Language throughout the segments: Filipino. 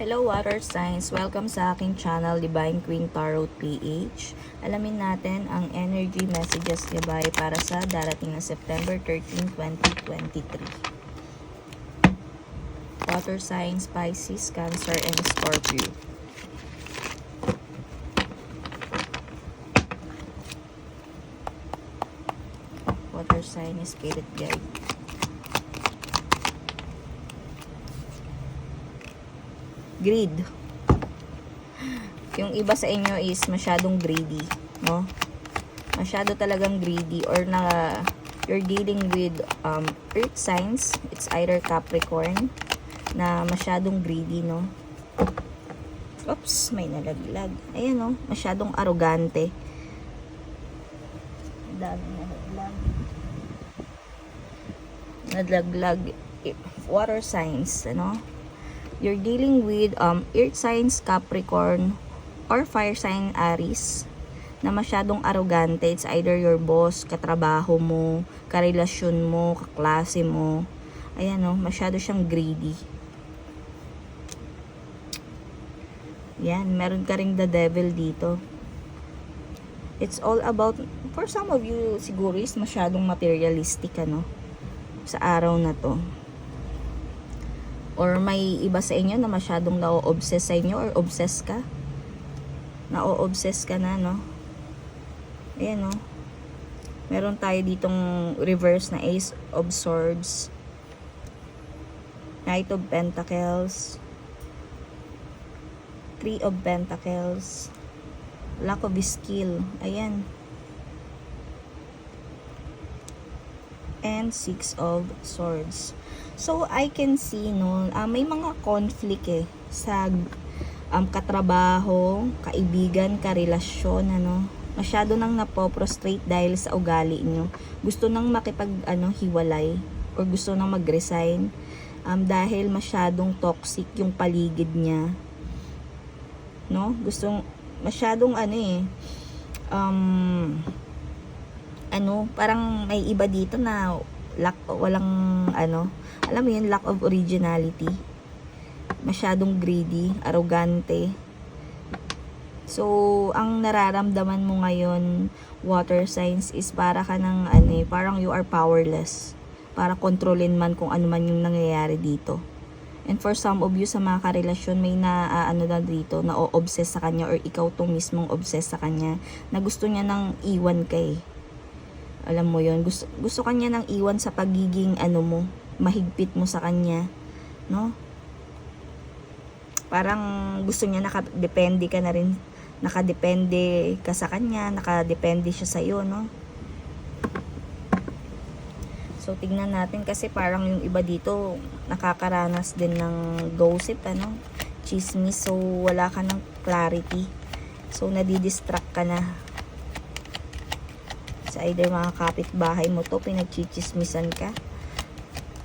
Hello water signs! Welcome sa aking channel Divine Queen Tarot PH. Alamin natin ang energy messages ni Bay para sa darating na September 13, 2023. Water signs Pisces, Cancer, and Scorpio. Water sign is Spirit Guide. Greed. Yung iba sa inyo is masyadong greedy, no? Masyado talagang greedy or na you're dealing with um, earth signs, it's either Capricorn, na masyadong greedy, no? Oops, may nalaglag. Ayan, no? Masyadong arrogante. Dami nalaglag. Nalaglag. Water signs, ano? You're dealing with um, earth signs Capricorn or fire sign Aries na masyadong arrogante. It's either your boss, katrabaho mo, karelasyon mo, kaklase mo. Ayan o, masyado siyang greedy. Yan, meron ka ring the devil dito. It's all about, for some of you, siguro is masyadong materialistic, ano, sa araw na to or may iba sa inyo na masyadong na-obsess sa inyo or obsess ka? Na-obsess ka na no? Ayan no? Meron tayo ditong reverse na ace of swords. Knight of pentacles. Three of pentacles. Lack of skill. Ayan and six of swords So, I can see, no, uh, may mga conflict eh sa um, katrabaho, kaibigan, karelasyon, ano. Masyado nang napoprostrate dahil sa ugali nyo. Gusto nang makipag, ano, hiwalay or gusto nang mag-resign um, dahil masyadong toxic yung paligid niya. No? Gusto, masyadong, ano eh, um, ano, parang may iba dito na lack, walang, ano, alam mo yun, lack of originality. Masyadong greedy, arrogante. So, ang nararamdaman mo ngayon, water signs, is para ka ng, ano eh, parang you are powerless. Para kontrolin man kung ano man yung nangyayari dito. And for some of you sa mga karelasyon, may na uh, ano na dito, na obsess sa kanya or ikaw tong mismong obsess sa kanya na gusto niya nang iwan kay. Alam mo yon gusto, gusto kanya nang iwan sa pagiging ano mo, mahigpit mo sa kanya, no? Parang gusto niya nakadepende ka na rin, nakadepende ka sa kanya, nakadepende siya sa iyo, no? So, tignan natin kasi parang yung iba dito nakakaranas din ng gossip, ano? Chismis. So, wala ka ng clarity. So, nadidistract ka na. Sa either mga kapitbahay mo to, pinagchichismisan ka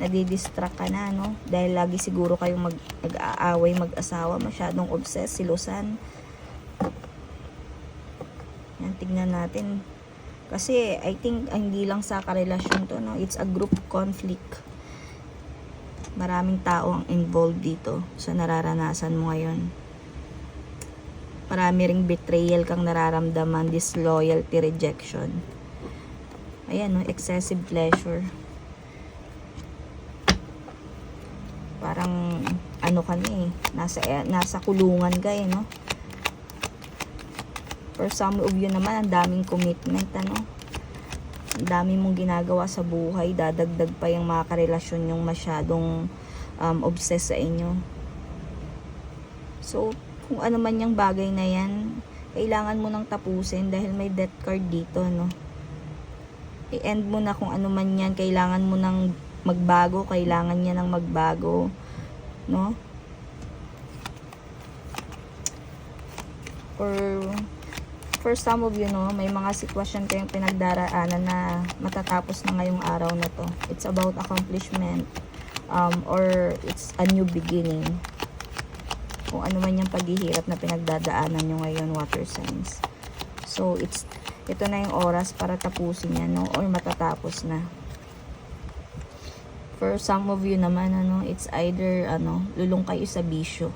nadidistract ka na, no? Dahil lagi siguro kayong mag, mag-aaway, mag-asawa, masyadong obsessed, silusan. Yan, tignan natin. Kasi, I think, hindi lang sa karelasyon to, no? It's a group conflict. Maraming tao ang involved dito sa nararanasan mo ngayon. Marami ring betrayal kang nararamdaman, disloyalty, rejection. Ayan, no? Excessive pleasure. parang ano ka eh, nasa, nasa kulungan ka eh, no? For some of you naman, ang daming commitment, ano? Ang dami mong ginagawa sa buhay, dadagdag pa yung mga karelasyon yung masyadong um, obsessed sa inyo. So, kung ano man yung bagay na yan, kailangan mo nang tapusin dahil may death card dito, no? I-end mo na kung ano man yan, kailangan mo nang magbago, kailangan niya ng magbago, no? For for some of you, no, may mga sitwasyon kayong pinagdaraanan na matatapos na ngayong araw na to. It's about accomplishment um, or it's a new beginning. Kung ano man yung paghihirap na pinagdadaanan nyo ngayon, water signs. So, it's ito na yung oras para tapusin yan, no? Or matatapos na for some of you naman ano it's either ano lulong kayo sa bisyo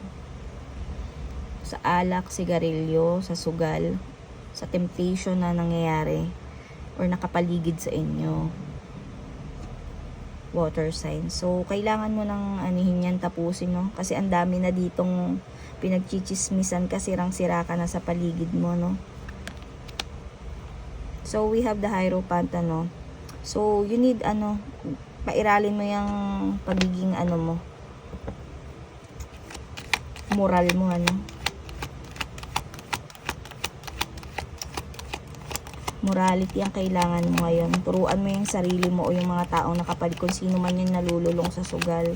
sa alak, sigarilyo, sa sugal, sa temptation na nangyayari or nakapaligid sa inyo. Water sign. So, kailangan mo nang anihin yan, tapusin, no? Kasi ang dami na ditong pinagchichismisan ka, sirang-sira ka na sa paligid mo, no? So, we have the Hierophant, ano? So, you need, ano, pairalin mo yung pagiging, ano mo, moral mo, ano? Morality ang kailangan mo ngayon. Turuan mo yung sarili mo o yung mga taong nakapalig kung sino man yung nalululong sa sugal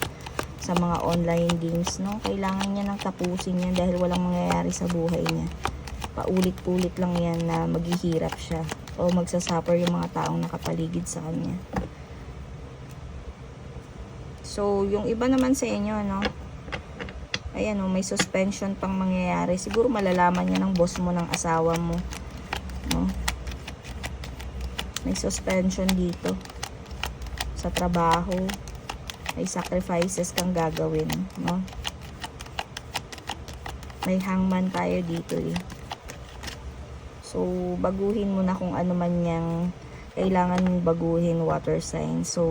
sa mga online games, no? Kailangan niya nang tapusin yan dahil walang mangyayari sa buhay niya. Paulit-ulit lang yan na maghihirap siya o magsasuffer yung mga taong nakapaligid sa kanya. So, yung iba naman sa inyo, no? Ayan, may suspension pang mangyayari. Siguro malalaman niya ng boss mo ng asawa mo. No? May suspension dito. Sa trabaho. May sacrifices kang gagawin. No? May hangman tayo dito eh. So, baguhin mo na kung ano man yung kailangan baguhin water sign. So,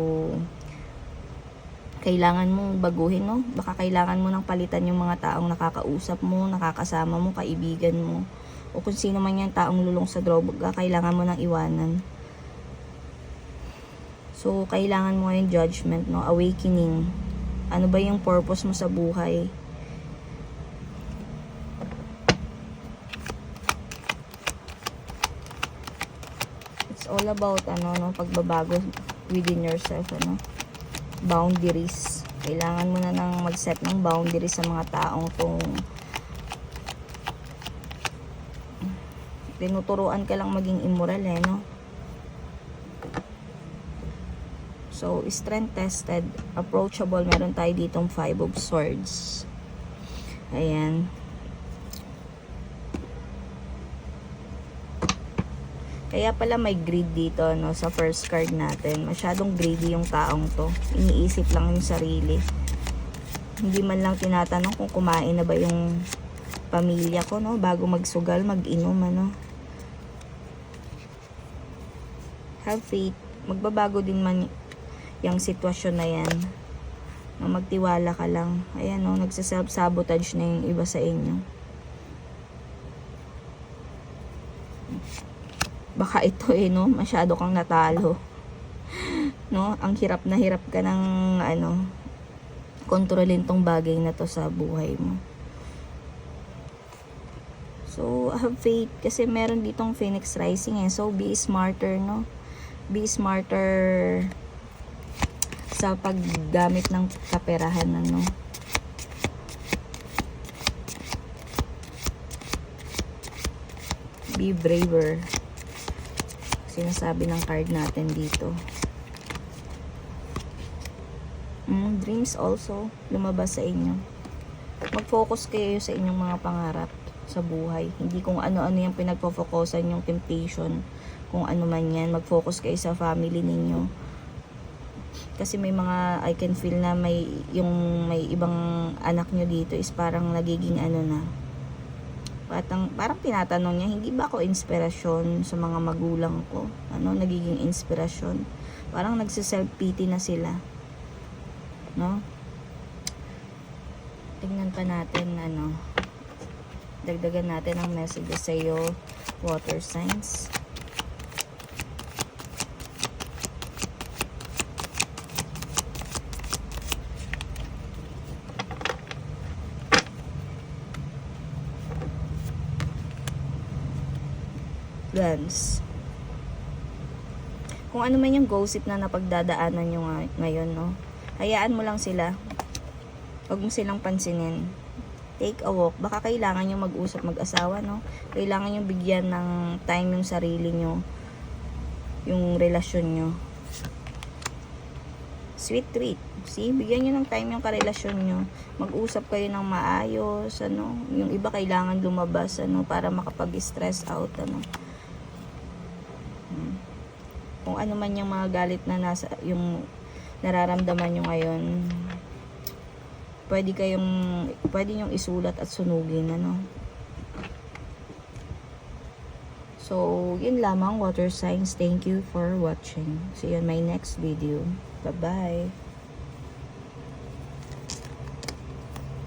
kailangan mong baguhin, no? Baka kailangan mo nang palitan yung mga taong nakakausap mo, nakakasama mo, kaibigan mo. O kung sino man yung taong lulong sa droga, kailangan mo nang iwanan. So, kailangan mo yung judgment, no? Awakening. Ano ba yung purpose mo sa buhay? All about, ano, no? Pagbabago within yourself, ano? boundaries. Kailangan mo na nang mag-set ng boundaries sa mga taong tong tinuturuan ka lang maging immoral eh, no? So, strength tested, approachable. Meron tayo ditong five of swords. Ayan. Kaya pala may greed dito no sa first card natin. Masyadong greedy yung taong to. Iniisip lang yung sarili. Hindi man lang tinatanong kung kumain na ba yung pamilya ko no bago magsugal, mag-inom ano. Have faith. Magbabago din man yung sitwasyon na yan. Na magtiwala ka lang. Ayan no, nagsa-self-sabotage na yung iba sa inyo. Baka ito eh no? Masyado kang natalo. No? Ang hirap na hirap ka ng ano kontrolin tong bagay na to sa buhay mo. So have faith kasi meron ditong phoenix rising eh. So be smarter no? Be smarter sa paggamit ng kaperahan ano? Be braver sinasabi ng card natin dito. Mm, dreams also lumabas sa inyo. Mag-focus kayo sa inyong mga pangarap sa buhay. Hindi kung ano-ano yung pinagpo-focusan yung temptation. Kung ano man yan, mag-focus kayo sa family ninyo. Kasi may mga I can feel na may yung may ibang anak nyo dito is parang nagiging ano na Parang, parang tinatanong niya, hindi ba ako inspirasyon sa mga magulang ko? Ano, nagiging inspirasyon? Parang nagsiself-pity na sila. No? Tingnan pa natin, ano, dagdagan natin ang message sa iyo, water signs. Guns. Kung ano man yung gossip na napagdadaanan nyo nga- ngayon, no? Hayaan mo lang sila. Huwag mo silang pansinin. Take a walk. Baka kailangan nyo mag-usap mag-asawa, no? Kailangan nyo bigyan ng time yung sarili nyo. Yung relasyon nyo. Sweet treat. See, bigyan nyo ng time yung karelasyon nyo. Mag-usap kayo ng maayos, ano. Yung iba kailangan lumabas, ano, para makapag-stress out, ano kung ano man yung mga galit na nasa, yung nararamdaman nyo ngayon, pwede kayong, pwede nyong isulat at sunugin, ano. So, yun lamang, water signs. Thank you for watching. See you on my next video. Bye-bye.